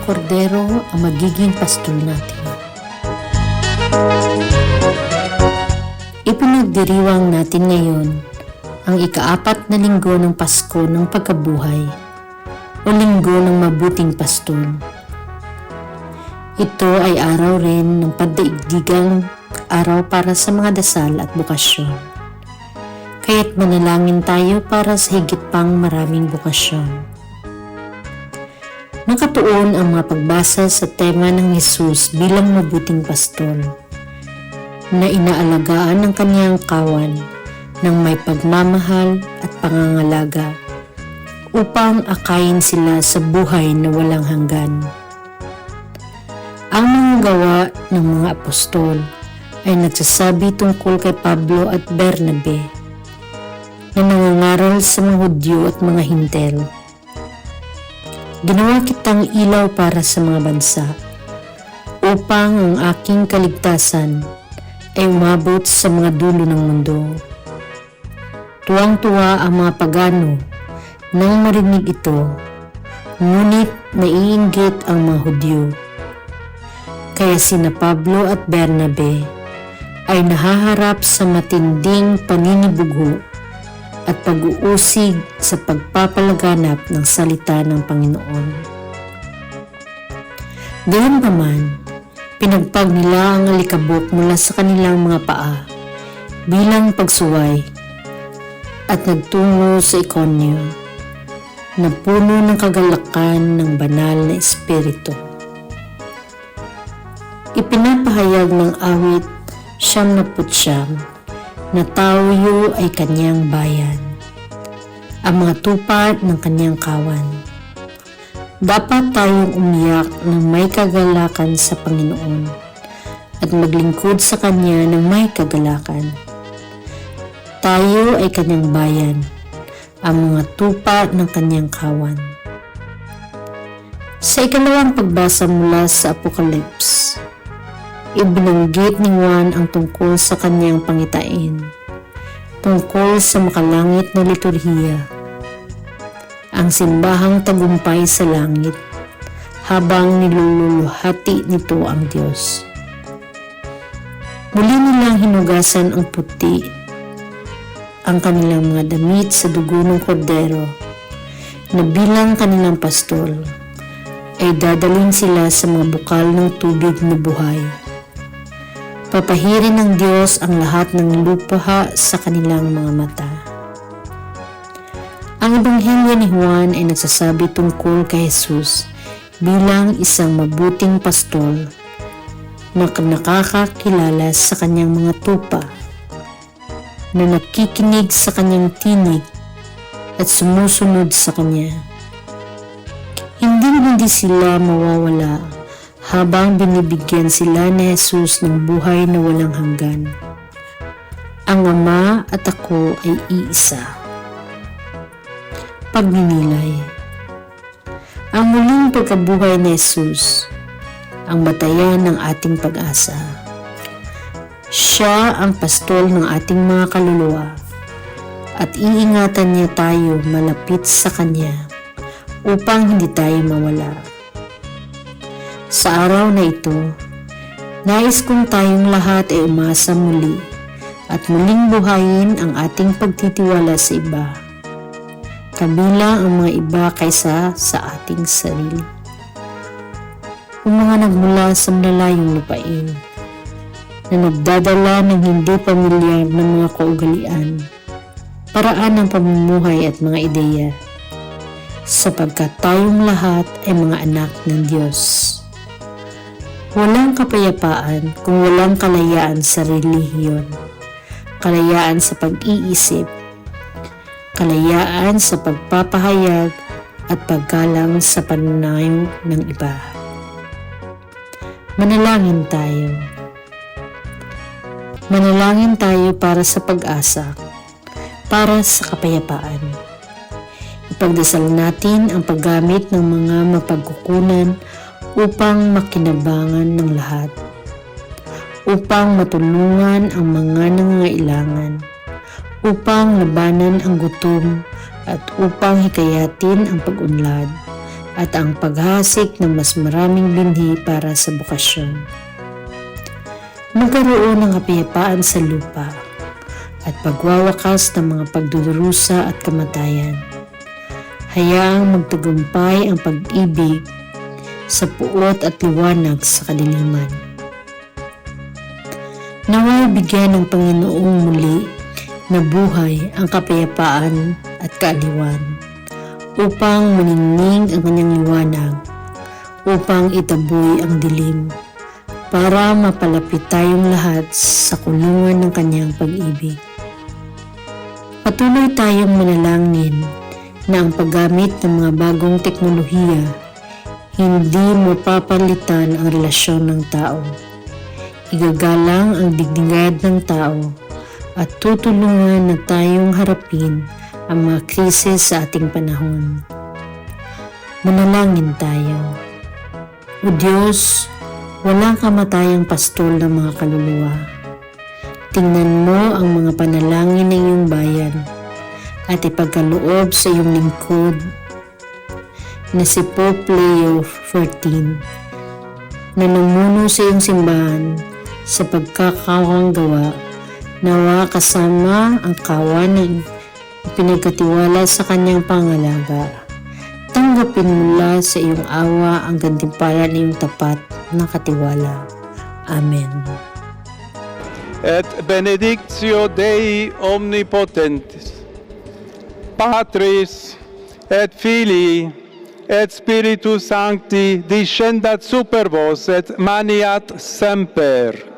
kordero ang magiging pastol natin. Ipinagdiriwang natin ngayon ang ikaapat na linggo ng Pasko ng pagkabuhay o linggo ng mabuting pastol. Ito ay araw rin ng pagdaigdigang araw para sa mga dasal at bukasyon. Kaya't manalangin tayo para sa higit pang maraming bukasyon. Nakatuon ang mga pagbasa sa tema ng Yesus bilang mabuting pastol na inaalagaan ng kanyang kawan ng may pagmamahal at pangangalaga upang akayin sila sa buhay na walang hanggan. Ang mga gawa ng mga apostol ay nagsasabi tungkol kay Pablo at Bernabe na nangangaral sa mga Hudyo at mga Hintel Ginawa kitang ilaw para sa mga bansa upang ang aking kaligtasan ay umabot sa mga dulo ng mundo. Tuwang-tuwa ang mga pagano nang marinig ito, ngunit naiinggit ang mga Hudyo. Kaya sina Pablo at Bernabe ay nahaharap sa matinding paninibugho at pag-uusig sa pagpapalaganap ng salita ng Panginoon. Gayun paman, pinagpag nila ang alikabok mula sa kanilang mga paa bilang pagsuway at nagtungo sa Ikonyo na puno ng kagalakan ng banal na espiritu. Ipinapahayag ng awit siyam na putsyam na tayo ay kanyang bayan, ang mga tupa ng kanyang kawan. Dapat tayong umiyak ng may kagalakan sa Panginoon at maglingkod sa Kanya ng may kagalakan. Tayo ay kanyang bayan, ang mga tupa ng kanyang kawan. Sa ikalawang pagbasa mula sa Apocalypse, Ibinanggit ni Juan ang tungkol sa kanyang pangitain, tungkol sa makalangit na liturhiya, ang simbahang tagumpay sa langit, habang nilululuhati nito ang Diyos. Muli nilang hinugasan ang puti, ang kanilang mga damit sa dugo ng kordero, na bilang kanilang pastol, ay dadalhin sila sa mga bukal ng tubig na buhay Papahirin ng Diyos ang lahat ng lupaha sa kanilang mga mata. Ang Ebanghelyo ni Juan ay nagsasabi tungkol kay Jesus bilang isang mabuting pastol na nakakakilala sa kanyang mga tupa, na nakikinig sa kanyang tinig at sumusunod sa kanya. Hindi hindi sila mawawala habang binibigyan sila ni Jesus ng buhay na walang hanggan. Ang Ama at ako ay iisa. Pagninilay Ang muling pagkabuhay ni Jesus, ang batayan ng ating pag-asa. Siya ang pastol ng ating mga kaluluwa at iingatan niya tayo malapit sa Kanya upang hindi tayo mawala. Sa araw na ito, nais kong tayong lahat ay umasa muli at muling buhayin ang ating pagtitiwala sa iba, kabilang ang mga iba kaysa sa ating sarili. Ang mga nagmula sa malalayong lupain, na nagdadala ng hindi pamilyar ng mga kaugalian, paraan ng pamumuhay at mga ideya, sapagkat tayong lahat ay mga anak ng Diyos. Walang kapayapaan kung walang kalayaan sa relihiyon, kalayaan sa pag-iisip, kalayaan sa pagpapahayag at paggalang sa pananayo ng iba. Manalangin tayo. Manalangin tayo para sa pag-asa, para sa kapayapaan. Ipagdasal natin ang paggamit ng mga mapagkukunan upang makinabangan ng lahat, upang matulungan ang mga nangangailangan, upang labanan ang gutom at upang hikayatin ang pag-unlad at ang paghasik ng mas maraming binhi para sa bukasyon. Magkaroon ng kapayapaan sa lupa at pagwawakas ng mga pagdudurusa at kamatayan. Hayaang magtagumpay ang pag-ibig sa puot at liwanag sa kadiliman. Naway bigyan ng Panginoong muli na buhay ang kapayapaan at kaaliwan upang maningning ang kanyang liwanag upang itaboy ang dilim para mapalapit tayong lahat sa kulungan ng kanyang pag-ibig. Patuloy tayong manalangin na ang paggamit ng mga bagong teknolohiya hindi mapapalitan ang relasyon ng tao. Igagalang ang dignidad ng tao at tutulungan na tayong harapin ang mga krisis sa ating panahon. Manalangin tayo. O Diyos, walang kamatayang pastol ng mga kaluluwa. Tingnan mo ang mga panalangin ng iyong bayan at ipagkaloob sa iyong lingkod na si Pope Leo XIV na namuno sa iyong simbahan sa pagkakawang gawa nawa kasama ang kawan ng pinagkatiwala sa kanyang pangalaga. Tanggapin mula sa iyong awa ang gantimpala ng iyong tapat na katiwala. Amen. et benedictio Dei omnipotentis, Patris et Filii et Spiritus Sancti, discendat super vos et maniat semper.